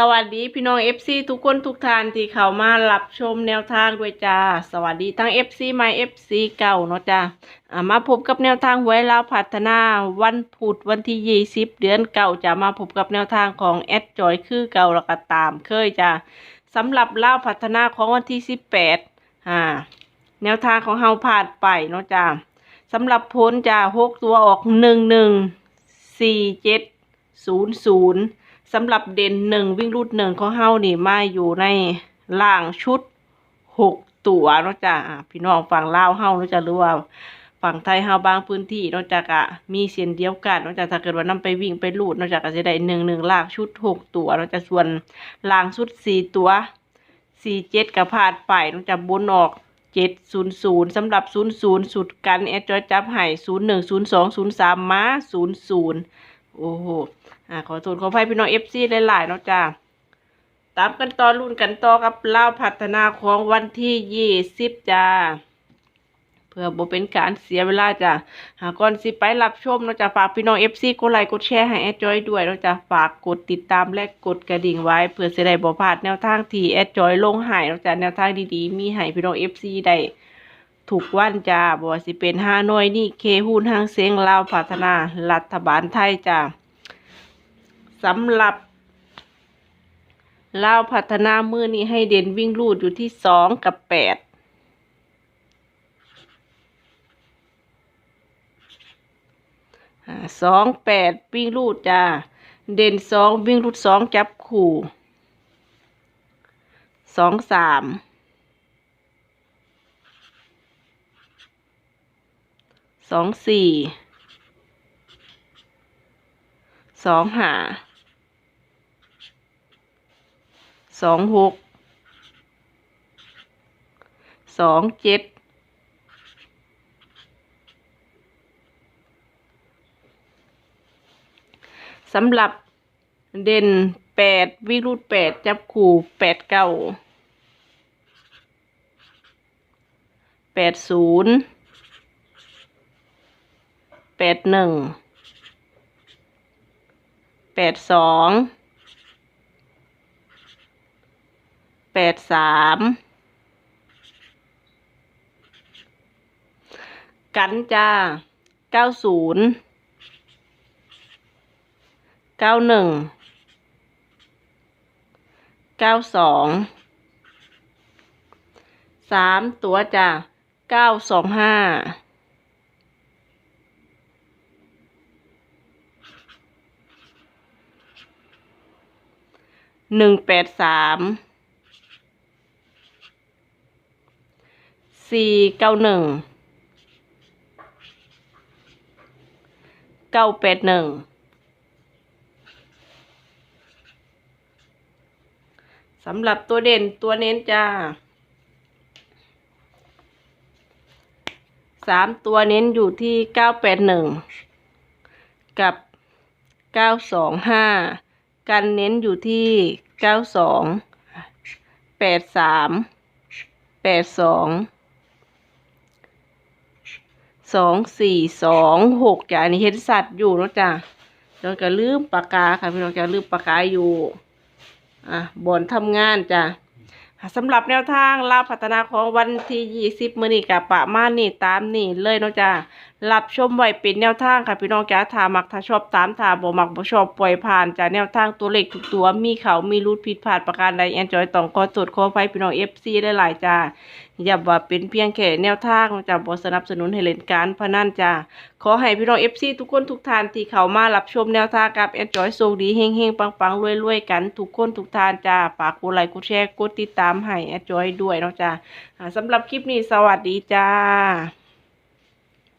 สวัสดีพี่น้อง FC ทุกคนทุกท่านที่เข้ามารับชมแนวทางด้วยจ้า สวัสดีทั้ง FC ใหม่ FC เก่าเนาะจ้ามาพบกับแนวทางหวยลาวพัฒนาวันพุธวันที่ 20 เดือนเก่าจะมาพบกับแนวทางของแอดจอยคือเก่าแล้วก็ตามเคยจ้าสำหรับลาวพัฒนาของวันที่ 18อ่าแนวทางของเฮาผ่านไปเนาะจ้าสำหรับพ้นจ้าหกตัวออก11 47 00ส สำหรับเด่นหนึ่งวิ่งรูดหนึ่งของเฮานี่มาอยู่ในล่างชุดหกตัวเนาะจ้ะพี่น้องฝั่งลาวเฮาเนาะจ้ะหรือว่าฝั่งไทยเฮาบางพื้นที่นาะจ้ะกะมีเสียนเดียวกันนาะจ้ะถ้าเกิดว่านํไปวิ่งไปรูดนาะจ้ะก็จะได้หนึ่งหนึ่งล่างชุดหกตัวนาะจ้ะส่วนล่างชุดสี่ตัวสี่เจ็ดกับพาดไปนาะจ้ะบนออกเจ็ดศูนย์ศูนย์สำหรับศูนย์ศูนย์สุดกันแอดจอยจับให้ศูนย์หนึ่งศูนย์สองศูนย์สามมาศูนย์ศูนย์ โอ้โหอ่าขอโทษขออภัยพี่น้องเอฟซีหลายๆเนาะจ้าตามกันต่อรุ่นกันต่อกับเล่าพัฒนาของวันที่ยี่สิบจ้า เพื่อบ่เป็นการเสียเวลาจ้ะหากก่อนสิไปรับชมเนาะจ้ะฝากพี่น้องเอฟซีกดไลค์กดแชร์ให้แอดจอยด้วยเนาะจ้ะฝากกดติดตามและกดกระดิ่งไว้ เพื่อจะได้บ่พลาดแนวทางที่แอดจอยลงให้เนาะจ้ะแนวทางดีๆ มีให้พี่น้องเอฟซีได้ ถูกวันจ้าบ่ว่าสิเป็นห้าหน่วยนี่เคหุ้นห้างเสียงลาวพัฒนา รัฐบาลไทยจ้าสำหรับลาวพัฒนามือนี้ให้เด่นวิ่งรูดอยู่ที่สองกับแปดสองแปดวิ่งรูดจ้า เด่นสองวิ่งรูดสองจับขู่สองสาม สองสี่สองห้าสองหกสองเจ็ดสำหรับเด่นแปดวิรุธแปดจับขู่แปดเก้าแปดศูนย์ แปดหนึ่งแปดสองแปดสามกันจ้าเก้าศูนย์เก้าหนึ่งเก้าสองสามตัวจ้าเก้าสองห้า หนึ่งแปดสามสี่เก้าหนึ่งเก้าแปดหนึ่งสำหรับตัวเด่นตัวเน้นจ้าสามตัวเน้นอยู่ที่เก้าแปดหนึ่งกับเก้าสองห้า กันเน้นอยู่ที่เก้าสองแปดสามแปดสองสองสี่สองหกจ้ะอันนี้เห็นสัตว์อยู่เนาะจ้ะจอยก็ลืมปากกาค่ะพี่น้องจะลืมปากกาอยู่ อะบอนทำงานจ้ะ สำหรับแนวทางลาวพัฒนาของวันที่ยี่สิบมื้อนี้กับประมาณนี้ตามนี่เลยเนาะจ้ะรับชมไว้เป็นแนวทางค่ะพี่น้องจ้าถ้ามักถ้าชอบตามถ้าบ่มักบ่ชอบปล่อยผ่านจากแนวทางตัวเลขทุกตัวมีเขามีรูดผิดพลาดประการใดแอนจอยต้องขอตรวจขอไฟพี่น้อง FC หลายๆจ้าอย่าว่าเป็นเพียงแค่แนวทางจ้าบ่สนับสนุนให้เล่นการพนันจ้าขอให้พี่น้อง FC ทุกคนทุกท่านที่เข้ามารับชมแนวทางกับแอนจอยโชคดีเฮงๆปังๆรวยๆกันทุกคนทุกท่านจ้าฝากกดไลค์กดแชร์กดติดตามให้แอนจอยด้วยเนาะจ้าสำหรับคลิปนี้สวัสดีจ้า